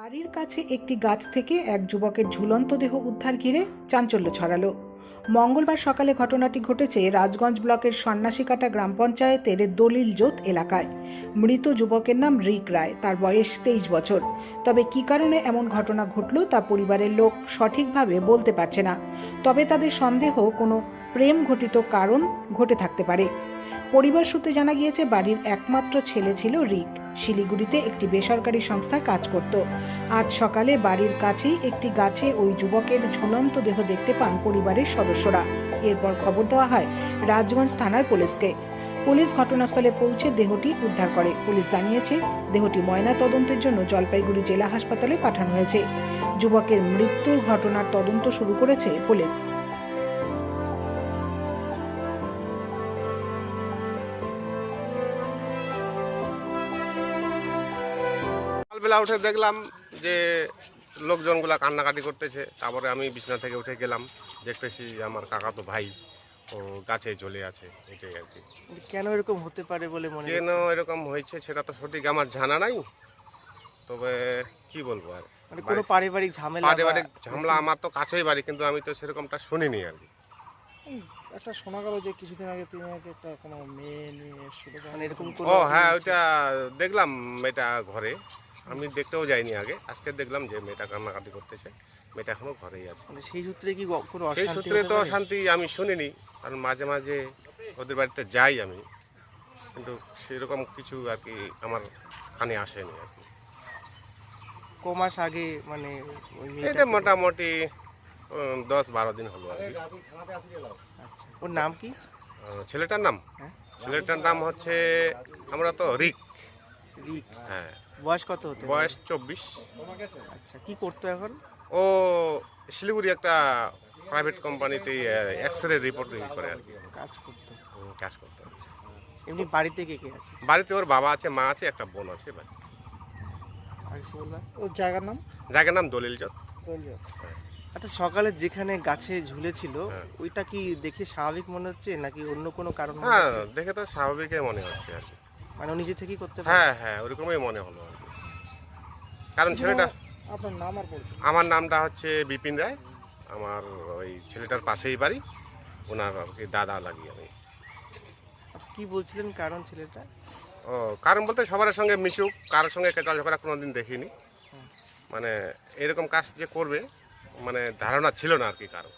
বাড়ির কাছে একটি গাছ থেকে এক যুবকের ঝুলন্ত দেহ উদ্ধার ঘিরে চাঞ্চল্য ছড়ালো। মঙ্গলবার সকালে ঘটনাটি ঘটেছে রাজগঞ্জ ব্লকের সন্ন্যাসীকাটা গ্রাম পঞ্চায়েতের দলিল জোত এলাকায়। মৃত যুবকের নাম রিক রায়, তার বয়স তেইশ বছর। তবে কী কারণে এমন ঘটনা ঘটল তা পরিবারের লোক সঠিকভাবে বলতে পারছে না। তবে তাদের সন্দেহ কোনো প্রেম ঘটিত কারণ ঘটে থাকতে পারে। পরিবার সূত্রে জানা গিয়েছে, বাড়ির একমাত্র ছেলে ছিল রিক। শিলিগুড়িতে একটি বেসরকারি সংস্থায় কাজ করত। আজ সকালে বাড়ির কাছেই একটি গাছে ওই যুবকের ঝুলন্ত দেহ দেখতে পান পরিবারের সদস্যরা। এরপর খবর দেওয়া হয়, রাজগঞ্জ থানার পুলিশকে। পুলিশ ঘটনাস্থলে পৌঁছে দেহটি উদ্ধার করে। পুলিশ জানিয়েছে, দেহটি ময়না তদন্তের জন্য জলপাইগুড়ি জেলা হাসপাতালে পাঠানো হয়েছে। যুবকের মৃত্যুর ঘটনার তদন্ত শুরু করেছে পুলিশ। সকালবেলা উঠে দেখলাম যে লোকজনগুলা কান্নাকাটি করতেছে। তারপরে আমি বিছনা থেকে উঠে গেলাম দেখতেছি আমার কাকা তো ভাই ও গাছে চলে আছে এটাই আর কি। কেন এরকম হতে পারে বলে মনে কেন এরকম হয়েছে সেটা তো সঠিক আমার জানা নাই তবে কি বলব আর? মানে কোনো পারিবারিক ঝামেলা পারিবারিক ঝামেলা আমার তো কাছেই বাড়ি কিন্তু আমি তো সেরকমটা শুনিনি আর কি। একটা শোনা গেল যে কিছুদিন আগে তিনি একটা কোনো মেয়ে নিয়ে এসেছিল মানে এরকম ও হ্যাঁ ওইটা দেখলাম এটা ঘরে। আমি দেখতেও যাইনি আগে। আজকে দেখলাম যে মেয়েটা কান্নাকাটি করতেছে। মেয়েটা এখনও ঘরেই আছে। মানে সেই সূত্রে কি কোনো সেই সূত্রে তো? শান্তি আমি শুনিনি কারণ মাঝে মাঝে ওদের বাড়িতে যাই আমি। কিন্তু সেরকম কিছু আর কি আমার কানে আসেনি আর কি। ক মাস আগে মানে এটা মোটামুটি দশ বারো দিন হলো আর কি। আচ্ছা। ওর নাম কি? ছেলেটার নাম? হ্যাঁ। ছেলেটার নাম হচ্ছে আমরা তো রিক। রিক হ্যাঁ। বয়স কত হতে বয়স চব্বিশ। আচ্ছা কি করতো এখন? ও শিলিগুড়ি একটা প্রাইভেট কোম্পানিতে এক্স রে রিপোর্ট করে আর কি। কাজ করতো। কাজ করতে। এমনি বাড়িতে কে কে আছে? বাড়িতে ওর বাবা আছে মা আছে একটা বোন আছে ব্যাস। আর কিছু বলবা? ও জায়গার নাম? জায়গার নাম দলিল জত দলীয় আচ্ছা সকালে যেখানে গাছে ঝুলেছিল হ্যাঁ। ওইটা কি দেখে স্বাভাবিক মনে হচ্ছে নাকি অন্য কোনো কারণ হ্যাঁ দেখে তো স্বাভাবিকই মনে হচ্ছে আর কি। মানে নিজে থেকেই করতে পারে? হ্যাঁ হ্যাঁ ওরকমই মনে হলো আর কি। কারণ ছেলেটা আপনার নাম আর আমার নামটা হচ্ছে বিপিন রায়। আমার ওই ছেলেটার পাশেই বাড়ি। ওনার আর কি দাদা লাগি আমি। আচ্ছা কি বলছিলেন কারণ ছেলেটা? ও কারণ বলতে সবার সঙ্গে মিশুক কারোর সঙ্গে কেঁচা ঝগড়া কোনো দিন দেখিনি মানে এরকম কাজ যে করবে মানে ধারণা ছিল না আর কি কারও